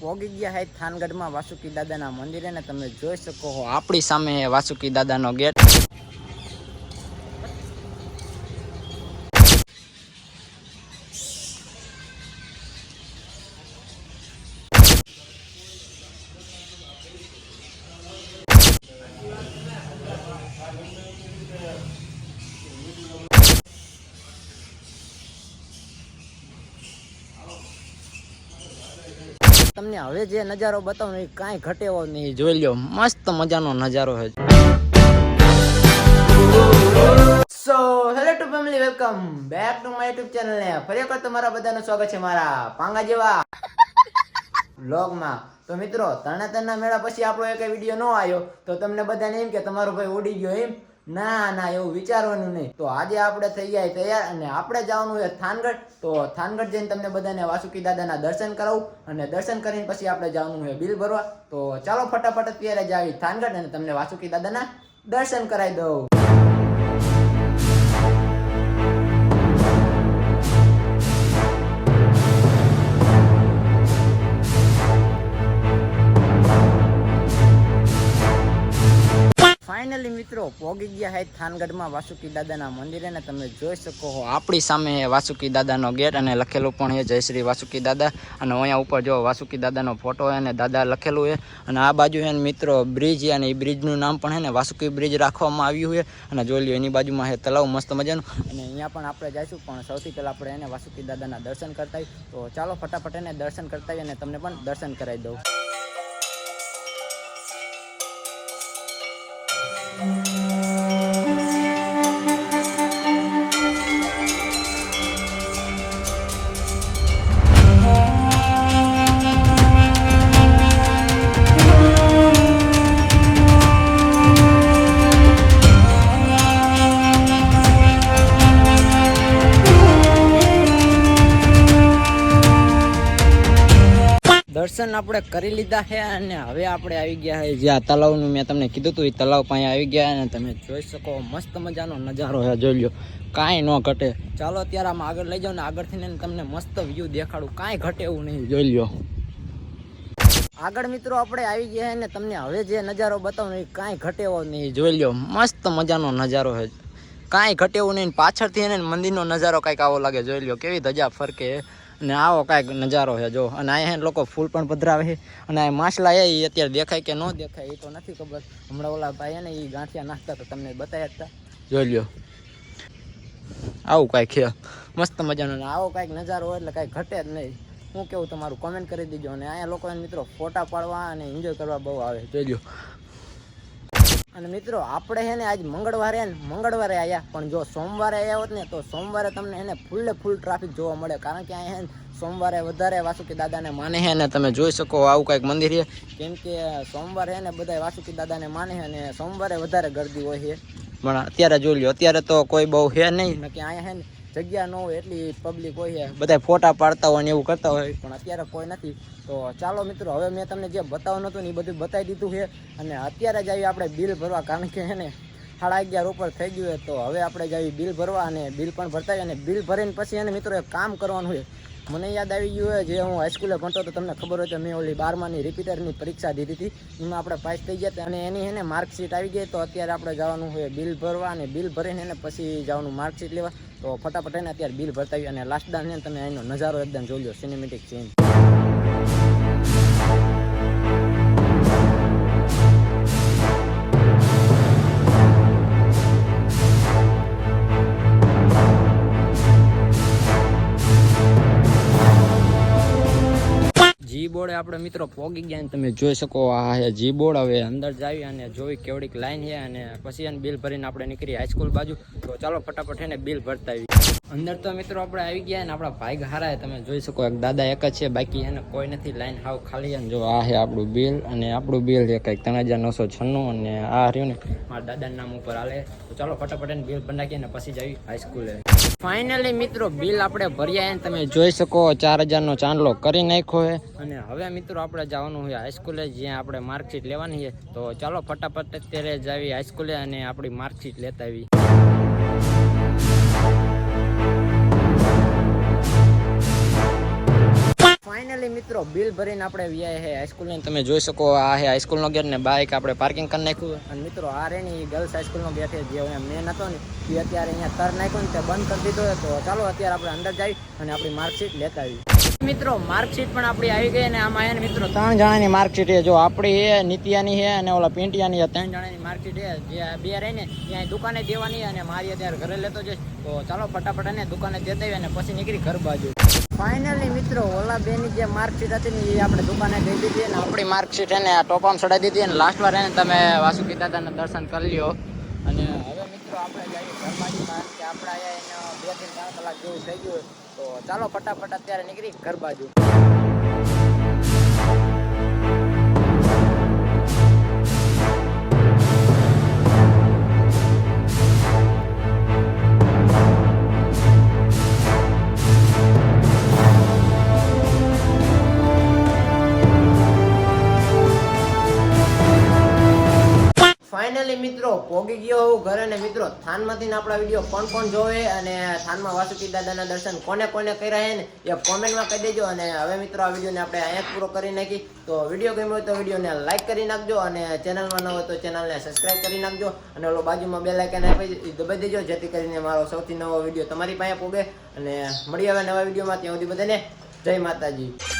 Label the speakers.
Speaker 1: પોગી ગયા હે થાનગઢમાં વાસુકી દાદાના મંદિરે ને તમે જોઈ શકો છો આપણી સામે હે વાસુકી દાદાનો ગેટ. તમને હવે જે નજારો બતાવું એ કાંઈ ઘટેવો નહીં. જોઈ લ્યો, મસ્ત મજાનો નજારો છે. So hello to family welcome back to my YouTube channel ને ફરી વખત તમારા બધાનું સ્વાગત છે મારા પાંગા જેવા વ્લોગમાં. તો મિત્રો, તરણેતરના મેળા પછી આપણો એક વીડિયો ન આવ્યો, તો તમને બધાને એમ કે તમારો ભાઈ ઉડી ગયો એમ. ના ના, એવું વિચારવાનું નહીં. તો આજે આપણે થઈ ગયા તૈયાર અને આપણે જવાનું છે થાનગઢ. તો થાનગઢ જઈને તમને બધાને વાસુકી દાદાના દર્શન કરાવું અને દર્શન કરીને પછી આપણે જવાનું છે બિલ ભરવા. તો ચાલો ફટાફટ અત્યારે જ આવી થાનગઢ અને તમને વાસુકી દાદાના દર્શન કરાવી દઉં. ફાઇનલી મિત્રો, પોગી ગયા હે થાનગઢમાં વાસુકી દાદાના મંદિરે ને તમે જોઈ શકો છો આપણી સામે હે વાસુકી દાદાનો ગેટ અને લખેલું પણ હે, જય શ્રી વાસુકી દાદા. અને અહીંયા ઉપર જો વાસુકી દાદાનો ફોટો છે અને દાદા લખેલું છે અને આ બાજુ હે મિત્રો બ્રિજ છે અને એ બ્રિજનું નામ પણ હે ને વાસુકી બ્રિજ રાખવામાં આવ્યું છે અને જોઈ લ્યો, એની બાજુમાં હે તલાવ મસ્ત મજાનું. અને અહીંયા પણ આપણે જઈશું, પણ સૌથી પહેલાં આપણે એને વાસુકી દાદાના દર્શન કરતા. તો ચાલો ફટાફટ એને દર્શન કરતા અને તમને પણ દર્શન કરાવી દઉં. દર્શન આપણે કરી લીધા છે અને હવે આપણે આવી ગયા છે જ્યાં તલાવનું મેં તમને કીધું હતું, એ તલાવ પાસે આવી ગયા અને તમે જોઈ શકો મસ્ત મજાનો નજારો છે, જોઈ લ્યો. કાંઈ ન ઘટે. ચાલો અત્યારે આમાં આગળ લઈ જાઓ ને આગળથી તમને મસ્ત વ્યૂ દેખાડું. કાંઈ ઘટે એવું નહીં, જોઈ લ્યો. આગળ મિત્રો આપણે આવી ગયા ને તમને હવે જે નજારો બતાવું એ કાંઈ ઘટે એવો નહીં, જોઈ લ્યો. મસ્ત મજાનો નજારો છે. કાંઈ ઘટે એવું નહીં પાછળથી એને મંદિરનો નજારો કાંઈક આવો લાગે, જોઈ લ્યો. કેવી ધજા ફરકે. અને આવો કાંઈક નજારો છે, જો. અને અહીંયા લોકો ફૂલ પણ પધરાવે છે. અને આ માછલા એ અત્યારે દેખાય કે ન દેખાય એ તો નથી ખબર. હમણાં ઓલા ભાઈ ને એ ગાંઠિયા નાખતા તો તમને બતાવ્યા હતા જોઈ લ્યો. આવું કાંઈક છે. મસ્ત મજાનો આવો કાંઈક નજારો હોય એટલે કાંઈ ઘટે જ નહીં. હું કેવું, તમારું કોમેન્ટ કરી દીજો. અને અહીંયા લોકો મિત્રો, ફોટા પાડવા અને એન્જોય કરવા બહુ આવે જોઈ લ્યો. અને મિત્રો, આપણે છે ને આજ મંગળવારે મંગળવારે આવ્યા પણ જો સોમવારે આવ્યા હોત ને, તો સોમવારે તમને એને ફૂલે ફૂલ ટ્રાફિક જોવા મળે. કારણ કે અહીંયા સોમવારે વધારે વાસુકી દાદાને માને છે ને તમે જોઈ શકો આવું કાંઈક મંદિર છે. કેમ કે સોમવારે ને બધા વાસુકી દાદાને માને છે અને સોમવારે વધારે ગરદી હોય છે. પણ અત્યારે જોઈ લ્યો, અત્યારે તો કોઈ બહુ છે નહીં. કે અહીંયા છે ને જગ્યા ન હોય એટલી પબ્લિક હોય છે. બધા ફોટા પાડતા હોય ને એવું કરતા હોય, પણ અત્યારે કોઈ નથી. તો ચાલો મિત્રો, હવે મેં તમને જે બતાવવાનું હતું ને એ બધું બતાવી દીધું છે. અને અત્યારે જ આવી આપણે બિલ ભરવા, કારણ કે એને સાડા અગિયાર ઉપર થઈ ગયું હોય તો હવે આપણે જઈએ બિલ ભરવા અને બિલ પણ ભરતા હોય અને બિલ ભરીને પછી એને મિત્રો, એક કામ કરવાનું છે. મને યાદ આવી ગયું જે હું હાઈસ્કૂલે ભણતો તો તમને ખબર હોય તો મેં ઓલી બારમાની રિપીટરની પરીક્ષા દીધી હતી. એમાં આપણે પાસ થઈ ગયા હતા અને એની એને માર્કશીટ આવી ગઈ તો અત્યારે આપણે જવાનું હોય બિલ ભરવા અને બિલ ભરીને એને પછી જવાનું માર્કશીટ લેવા. તો ફટાફટ એને અત્યારે બિલ ભરતા આવી અને લાસ્ટ દાન તમે એનો નજારો એકદમ જોઈ લો સિનેમેટિક સીન બોર્ડ આપણે મિત્રો પોગી ગયા તમે જોઈ શકો આ છે જી બોર્ડ હવે અંદર જાવી અને જોઈ કેવડીક લાઈન છે અને પછી એને બિલ ભરીને આપણે નીકળી હાઈસ્કૂલ બાજુ. તો ચાલો ફટાફટ એને બિલ ભરતા આવી અંદર તો મિત્રો આપણે આવી ગયા ને આપણા ભાઈ હારા તમે જોઈ શકો, એક દાદા એક જ છે, બાકી એને કોઈ નથી, લાઈન હાવ ખાલી અને જો આ છે આપણું બિલ, અને આપણું બિલ છે કંઈક ત્રણ હજાર નવસો છન્નું, અને આ રહ્યું ને, મારા દાદાના નામ ઉપર હાલે. તો ચાલો ફટાફટ એને બિલ નાખીએ અને પછી જઈએ હાઈસ્કૂલે ફાઇનલી મિત્રો, બિલ આપણે ભર્યા ને તમે જોઈ શકો, ચાર હજારનો ચાંદલો કરી નાખ્યો છે. અને હવે મિત્રો આપણે જવાનું હોય હાઈસ્કૂલે જ્યાં આપણે માર્કશીટ લેવાની છે. તો ચાલો ફટાફટ અત્યારે જ આવી હાઈસ્કૂલે અને આપણી માર્કશીટ લેતા આવી ફાઇનલી મિત્રો, બિલ ભરીને આપણે વ્યાય હે હાઈસ્કૂલ ને. તમે જોઈ શકો આ હે હાઈસ્કૂલનો ગેટ ને બાઇક આપણે પાર્કિંગ કરી નાખ્યું અને મિત્રો, આ રે ને ગર્લ્સ હાઈસ્કૂલનો ગેટ છે, જે મેન હતો ને, એ અત્યારે અહીંયા તર નાખ્યો ને તે બંધ કરી દીધો તો ચાલો, અત્યારે આપણે અંદર જઈ અને આપણી માર્કશીટ લેતા આવી મિત્રો, માર્કશીટ પણ આપણી આવી ગઈ અને આમાં એને મિત્રો ત્રણ જણાની માર્કશીટ છે. જો આપણી એ નિત્યાની છે અને ઓલા પેન્ટિયાની છે, ત્રણ જણાની માર્કશીટ છે. જે બે રહી ને ત્યાં દુકાને દેવાની અને મારી અત્યારે ઘરે લેતો જઈશ. તો ચાલો ફટાફટ એને દુકાને જતા દઈએ અને પછી નીકળી ઘર બાજુ. ફાઇનલી મિત્રો, ઓલા બેની જે માર્કશીટ હતી ને, એ આપણે દુકાને દઈ દીધી અને આપણી માર્કશીટ એને ટોપામાં ચડાવી દીધી અને લાસ્ટ વાર એને તમે વાસુકી દાદાના દર્શન કરી લ્યો. અને આપણે જઈએ ઘર બાજુ કારણ કે આપણે અહીંયા બેથી ત્રણ કલાક જેવું થઈ ગયું તો ચાલો ફટાફટ અત્યારે નીકળી ઘર બાજુ. ફાઇનલી મિત્રો, પોગી ગયો હું ઘરે ને મિત્રો, થાનમાંથી આપણા વીડિયો કોણ કોણ જોવે અને થાનમાં વાસુકી દાદાના દર્શન કોને કોને કર્યા હે ને, એ કોમેન્ટમાં કહી દેજો. અને હવે મિત્રો, આ વિડીયોને આપણે અહીંયા પૂરો કરી નાખી. તો વીડિયો ગમ્યો હોય તો વિડીયોને લાઇક કરી નાખજો અને ચેનલમાં ન હોય તો ચેનલને સબસ્ક્રાઇબ કરી નાખજો. અને ઓલો બાજુમાં બે લાઇકન આપી દબાઈ દેજો, જેથી કરીને મારો સૌથી નવો વીડિયો તમારી પાસે પોગે. અને મળી આવે નવા વિડીયોમાં. ત્યાં સુધી બધાને જય માતાજી.